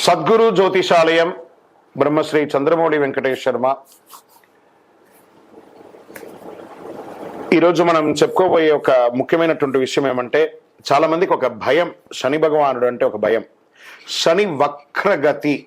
సద్గురు జ్యోతిషాలయం బ్రహ్మశ్రీ చంద్రమౌళి వెంకటేష్ శర్మ. ఈరోజు మనం చెప్పుకోబోయే ఒక ముఖ్యమైనటువంటి విషయం ఏమంటే చాలా మందికి ఒక భయం శని భగవానుడు అంటే ఒక భయం. శని వక్రగతి.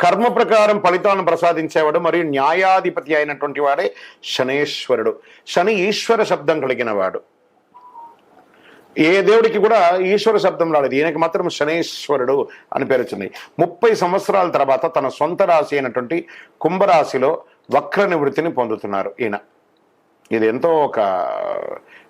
కర్మ ప్రకారం ఫలితాలను ప్రసాదించేవాడు మరియు న్యాయాధిపతి అయినటువంటి వాడే శనేశ్వరుడు. శని ఈశ్వర శబ్దం కలిగిన వాడు ఏ దేవుడికి కూడా ఈశ్వర శబ్దం రాలేదు. ఈయనకి మాత్రం శనేశ్వరుడు అని పేరు వచ్చింది. ముప్పై సంవత్సరాల తర్వాత తన సొంత రాశి అయినటువంటి కుంభరాశిలో వక్ర నివృత్తిని పొందుతున్నారు ఈయన. ఇది ఎంతో ఒక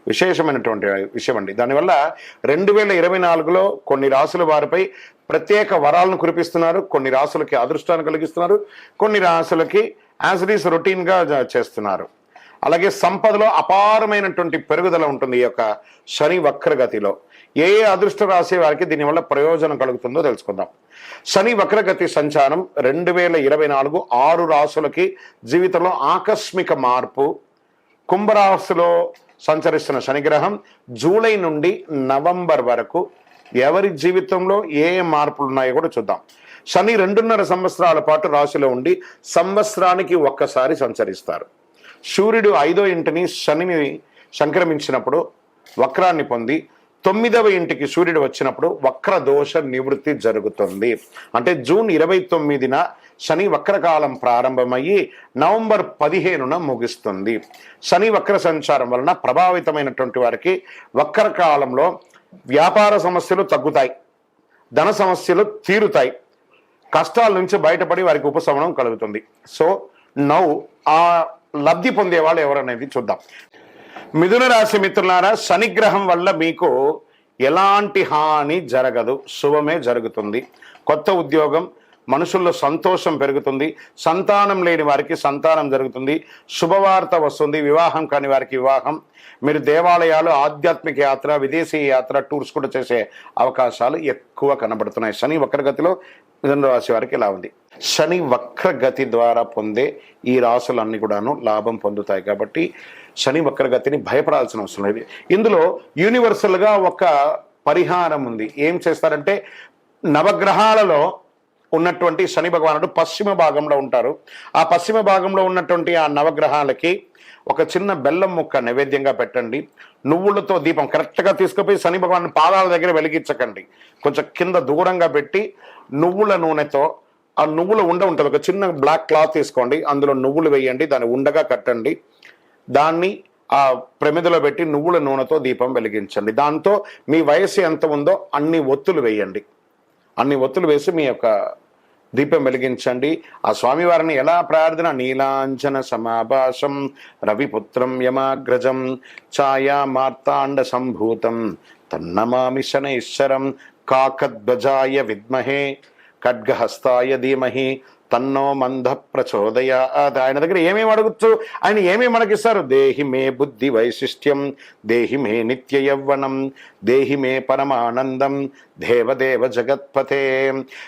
విశేషమైనటువంటి విషయం అండి. దానివల్ల రెండు వేల ఇరవై నాలుగులో కొన్ని రాసుల వారిపై ప్రత్యేక వరాలను కురిపిస్తున్నారు. కొన్ని రాసులకి అదృష్టాన్ని కలిగిస్తున్నారు. కొన్ని రాసులకి యాజ్ ఇట్ ఈస్ రొటీన్గా చేస్తున్నారు. అలాగే సంపదలో అపారమైనటువంటి పెరుగుదల ఉంటుంది ఈ యొక్క శని వక్రగతిలో. ఏ ఏ అదృష్ట వారికి దీనివల్ల ప్రయోజనం కలుగుతుందో తెలుసుకుందాం. శని వక్రగతి సంచారం రెండు వేల ఇరవై నాలుగు ఆరు రాసులకి జీవితంలో ఆకస్మిక మార్పు కుంభరాశిలో సంచరిస్తున్న శనిగ్రహం జూలై నుండి నవంబర్ వరకు ఎవరి జీవితంలో ఏ మార్పులు ఉన్నాయో కూడా చూద్దాం. శని రెండున్నర సంవత్సరాల పాటు రాశిలో ఉండి సంవత్సరానికి ఒక్కసారి సంచరిస్తారు. సూర్యుడు ఐదో ఇంటిని శనిని సంక్రమించినప్పుడు వక్రాన్ని పొంది తొమ్మిదవ ఇంటికి సూర్యుడు వచ్చినప్పుడు వక్ర దోష నివృత్తి జరుగుతుంది. అంటే జూన్ ఇరవై తొమ్మిదిన శని వక్రకాలం ప్రారంభమయ్యి నవంబర్ పదిహేనున ముగుస్తుంది. శని వక్ర సంచారం వలన ప్రభావితమైనటువంటి వారికి వక్రకాలంలో వ్యాపార సమస్యలు తగ్గుతాయి. ధన సమస్యలు తీరుతాయి. కష్టాల నుంచి బయటపడి వారికి ఉపశమనం కలుగుతుంది. సో నౌ ఆ లబ్ధి పొందే వాళ్ళు ఎవరనేది చూద్దాం. మిథున రాశి మిత్రులారా శనిగ్రహం వల్ల మీకు ఎలాంటి హాని జరగదు శుభమే జరుగుతుంది. కొత్త ఉద్యోగం మనుషుల్లో సంతోషం పెరుగుతుంది సంతానం లేని వారికి సంతానం జరుగుతుంది శుభవార్త వస్తుంది వివాహం కాని వారికి వివాహం. మీరు దేవాలయాలు ఆధ్యాత్మిక యాత్ర విదేశీ యాత్ర టూర్స్ కూడా చేసే అవకాశాలు ఎక్కువ కనబడుతున్నాయి. శని వక్రగతిలో మిథున రాశి వారికి ఇలా ఉంది. శని వక్రగతి ద్వారా పొందే ఈ రాసులన్నీ కూడాను లాభం పొందుతాయి. కాబట్టి శని వక్రగతిని భయపడాల్సిన అవసరం లేదు. ఇందులో యూనివర్సల్గా ఒక పరిహారం ఉంది. ఏం చేస్తారంటే నవగ్రహాలలో ఉన్నటువంటి శని భగవానుడు పశ్చిమ భాగంలో ఉంటారు. ఆ పశ్చిమ భాగంలో ఉన్నటువంటి ఆ నవగ్రహాలకి ఒక చిన్న బెల్లం ముక్క నైవేద్యంగా పెట్టండి. నువ్వులతో దీపం కరెక్ట్గా తీసుకుపోయి శని భగవాన్ పాదాల దగ్గర వెలిగించకండి. కొంచెం కింద దూరంగా పెట్టి నువ్వుల నూనెతో ఆ నువ్వుల ఉండ ఉంటుంది. ఒక చిన్న బ్లాక్ క్లాత్ తీసుకోండి. అందులో నువ్వులు వేయండి. దాన్ని ఉండగా కట్టండి. దాన్ని ఆ ప్రమిదలో పెట్టి నువ్వుల నూనెతో దీపం వెలిగించండి. దాంతో మీ వయసు ఎంత ఉందో అన్ని ఒత్తులు వేయండి. అన్ని ఒత్తులు వేసి మీ యొక్క దీపం వెలిగించండి. ఆ స్వామివారిని ఎలా ప్రార్థన? నీలాంజన సమాభాషం రవిపుత్రం యమాగ్రజం ఛాయా మార్తాండ సంభూతం తన్నమామి శనైశ్వరం కాకద్వజాయ విద్మహే. ఖడ్గహస్తాయ ధీమహి తన్నో మంద ప్రచోదయ ఆయన దగ్గర ఏమేమి అడగచ్చు ఆయన ఏమేమి మనకిస్తారు? దేహి మే బుద్ధి వైశిష్ట్యం దేహి మే నిత్య యవ్వనం దేహి మే పరమానందం దేవదేవ జగత్పతే.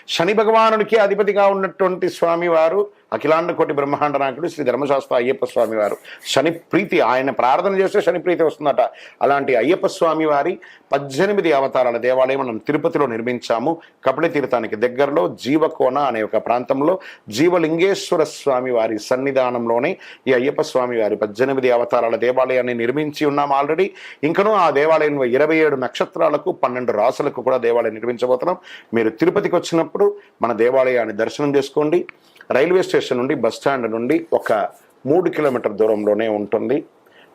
శని భగవానుడికి అధిపతిగా ఉన్నటువంటి స్వామివారు అఖిలాండ కోటి బ్రహ్మాండ నాయకుడు శ్రీ ధర్మశాస్త్ర అయ్యప్ప స్వామి వారు. శని ప్రీతి ఆయన ప్రార్థన చేస్తే శని ప్రీతి వస్తుందట. అలాంటి అయ్యప్ప స్వామి వారి పద్దెనిమిది అవతారాల దేవాలయం మనం తిరుపతిలో నిర్మించాము. కపిల తీర్థానికి దగ్గరలో జీవకోన అనే ఒక ప్రాంతంలో జీవలింగేశ్వర స్వామి వారి సన్నిధానంలోనే ఈ అయ్యప్ప స్వామి వారి పద్దెనిమిది అవతారాల దేవాలయాన్ని నిర్మించి ఉన్నాం ఆల్రెడీ. ఇంకనూ ఆ దేవాలయంలో ఇరవై ఏడు నక్షత్రాలకు పన్నెండు రాసులకు కూడా దేవాలయం నిర్మించబోతున్నాం. మీరు తిరుపతికి వచ్చినప్పుడు మన దేవాలయాన్ని దర్శనం చేసుకోండి. రైల్వే స్టేషన్ నుండి బస్ స్టాండ్ నుండి ఒక మూడు కిలోమీటర్ దూరంలోనే ఉంటుంది.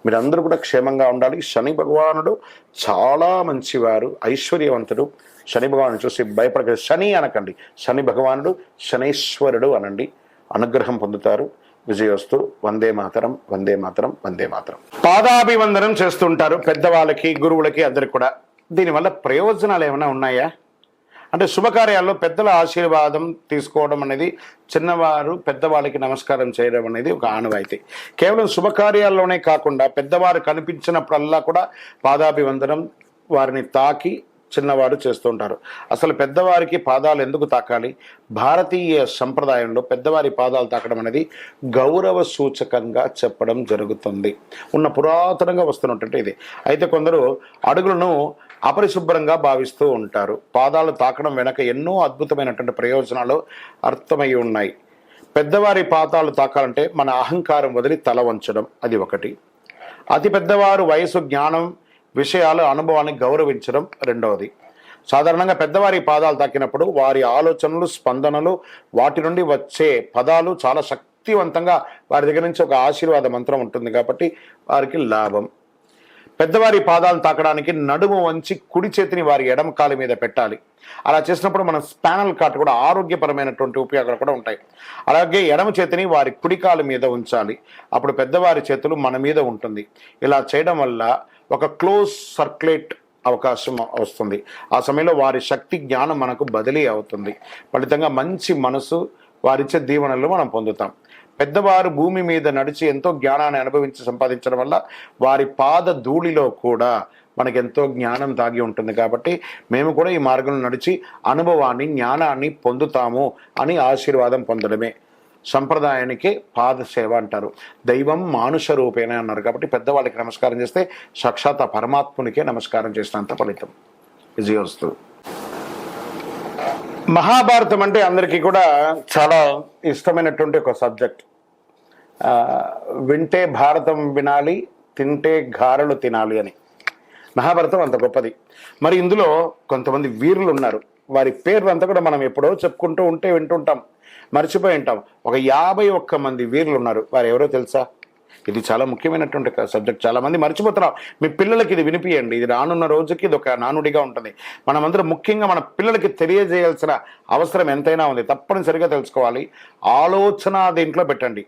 మీరందరూ కూడా క్షేమంగా ఉండాలి. శని భగవానుడు చాలా మంచివారు ఐశ్వర్యవంతుడు. శని భగవాను చూసి భయపడక శని అనకండి. శని భగవానుడు శనైశ్వరుడు అనండి. అనుగ్రహం పొందుతారు. విజయోస్తు వందే మాతరం వందే మాతరం వందే మాతరం. పాదాభివందనం చేస్తుంటారు. పెద్దవాళ్ళకి గురువులకి అందరికి కూడా. దీనివల్ల ప్రయోజనాలు ఏమైనా ఉన్నాయా? అంటే శుభకార్యాల్లో పెద్దల ఆశీర్వాదం తీసుకోవడం అనేది చిన్నవారు పెద్దవాళ్ళకి నమస్కారం చేయడం అనేది ఒక ఆనవాయితీ. కేవలం శుభకార్యాల్లోనే కాకుండా పెద్దవారు కనిపించినప్పుడల్లా కూడా పాదాభివందనం వారిని తాకి చిన్నవాడు చేస్తుంటారు. అసలు పెద్దవారికి పాదాలు ఎందుకు తాకాలి? భారతీయ సంప్రదాయంలో పెద్దవారి పాదాలు తాకడం అనేది గౌరవ సూచకంగా చెప్పడం జరుగుతుంది. ఉన్న పురాతనంగా వస్తున్నటువంటి ఇది. అయితే కొందరు అడుగులను అపరిశుభ్రంగా భావిస్తూ ఉంటారు. పాదాలు తాకడం వెనక ఎన్నో అద్భుతమైనటువంటి ప్రయోజనాలు అర్థమై ఉన్నాయి. పెద్దవారి పాదాలు తాకాలంటే మన అహంకారం వదిలి తల వంచడం అది ఒకటి. అతి పెద్దవారు వయసు జ్ఞానం విషయాలు అనుభవాన్ని గౌరవించడం రెండవది. సాధారణంగా పెద్దవారి పాదాలు తాకినప్పుడు వారి ఆలోచనలు స్పందనలు వాటి నుండి వచ్చే పదాలు చాలా శక్తివంతంగా వారి దగ్గర నుంచి ఒక ఆశీర్వాద మంత్రం ఉంటుంది కాబట్టి వారికి లాభం. పెద్దవారి పాదాలు తాకడానికి నడుము వంచి కుడి చేతిని వారి ఎడమ కాలు మీద పెట్టాలి. అలా చేసినప్పుడు మన స్పానల్ కాట్ కూడా ఆరోగ్యపరమైనటువంటి ఉపయోగాలు కూడా ఉంటాయి. అలాగే ఎడమ చేతిని వారి కుడి కాలు మీద ఉంచాలి. అప్పుడు పెద్దవారి చేతులు మన మీద ఉంటుంది. ఇలా చేయడం వల్ల ఒక క్లోజ్ సర్క్యులేట్ అవకాశం వస్తుంది. ఆ సమయంలో వారి శక్తి జ్ఞానం మనకు బదిలీ అవుతుంది. ఫలితంగా మంచి మనసు వారిచ్చే దీవెనలు మనం పొందుతాం. పెద్దవారు భూమి మీద నడిచి ఎంతో జ్ఞానాన్ని అనుభవించి సంపాదించడం వల్ల వారి పాద ధూళిలో కూడా మనకి ఎంతో జ్ఞానం దాగి ఉంటుంది కాబట్టి మేము కూడా ఈ మార్గంలో నడిచి అనుభవాన్ని జ్ఞానాన్ని పొందుతాము అని ఆశీర్వాదం పొందడమే. సంప్రదాయానికి పాద సేవ అంటారు. దైవం మానుష రూపేణ అన్నారు కాబట్టి పెద్దవాళ్ళకి నమస్కారం చేస్తే సాక్షాత్ పరమాత్మునికే నమస్కారం చేసినంత ఫలితం. విజయోస్తు మహాభారతం అంటే అందరికీ కూడా చాలా ఇష్టమైనటువంటి ఒక సబ్జెక్ట్. వింటే భారతం వినాలి తింటే గారెలు తినాలి అని. మహాభారతం అంత గొప్పది. మరి ఇందులో కొంతమంది వీరులు ఉన్నారు. వారి పేర్లు అంతా కూడా మనం ఎప్పుడో చెప్పుకుంటూ ఉంటే వింటుంటాం. మర్చిపోయి ఉంటాం. ఒక యాభై ఒక్క మంది వీరులు ఉన్నారు. వారు ఎవరో తెలుసా? ఇది చాలా ముఖ్యమైనటువంటి సబ్జెక్ట్. చాలా మంది మర్చిపోతున్నాం మీ పిల్లలకి ఇది వినిపియండి. ఇది రానున్న రోజుకి ఇది ఒక నానుడిగా ఉంటుంది. మనమందరం ముఖ్యంగా మన పిల్లలకి తెలియజేయాల్సిన అవసరం ఎంతైనా ఉంది. తప్పనిసరిగా తెలుసుకోవాలి. ఆలోచన దీంట్లో పెట్టండి.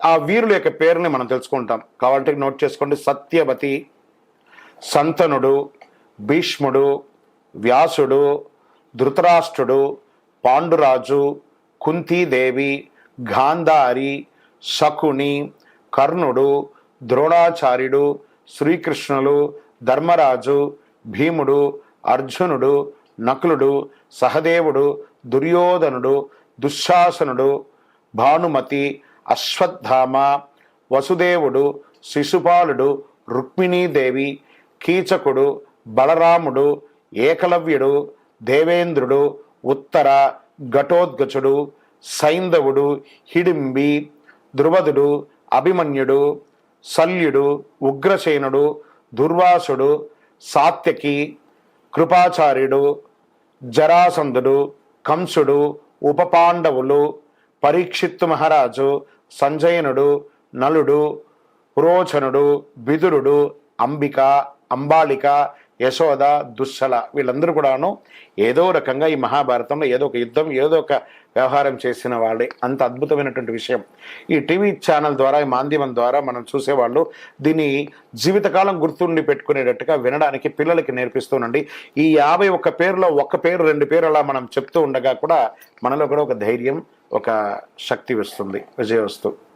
ఆ వీరుల యొక్క పేరుని మనం తెలుసుకుంటాం. కాబట్టి నోట్ చేసుకోండి. సత్యవతి సంతనుడు భీష్ముడు వ్యాసుడు ధృతరాష్ట్రుడు పాండురాజు కుంతీదేవి గాంధారి శకుని కర్ణుడు ద్రోణాచార్యుడు శ్రీకృష్ణులు ధర్మరాజు భీముడు అర్జునుడు నకులుడు సహదేవుడు దుర్యోధనుడు దుశ్శాసనుడు భానుమతి అశ్వత్థామ వసుదేవుడు శిశుపాలుడు రుక్మిణీదేవి కీచకుడు బలరాముడు ఏకలవ్యుడు దేవేంద్రుడు ఉత్తర ఘటోద్గచుడు సైంధవుడు హిడింబి ధ్రువదుడు అభిమన్యుడు శల్యుడు ఉగ్రసేనుడు దుర్వాసుడు సాత్యకి కృపాచార్యుడు జరాసంధుడు కంసుడు ఉపపాండవులు పరీక్షిత్తు మహారాజు సంజయనుడు నలుడు పురోచనుడు విదురుడు అంబిక అంబాలిక యశోద దుశ్శల వీళ్ళందరూ కూడాను ఏదో రకంగా ఈ మహాభారతంలో ఏదో ఒక యుద్ధం ఏదో ఒక వ్యవహారం చేసిన వాళ్ళే. అంత అద్భుతమైనటువంటి విషయం. ఈ టీవీ ఛానల్ ద్వారా ఈ మాధ్యమం ద్వారా మనం చూసేవాళ్ళు దీన్ని జీవితకాలం గుర్తుండి పెట్టుకునేటట్టుగా వినడానికి పిల్లలకి నేర్పిస్తూనండి. ఈ యాభై ఒక్క పేరులో ఒక్క పేరు రెండు పేరు అలా మనం చెప్తూ ఉండగా కూడా మనలో కూడా ఒక ధైర్యం ఒక శక్తి వస్తుంది. విజయ వస్తు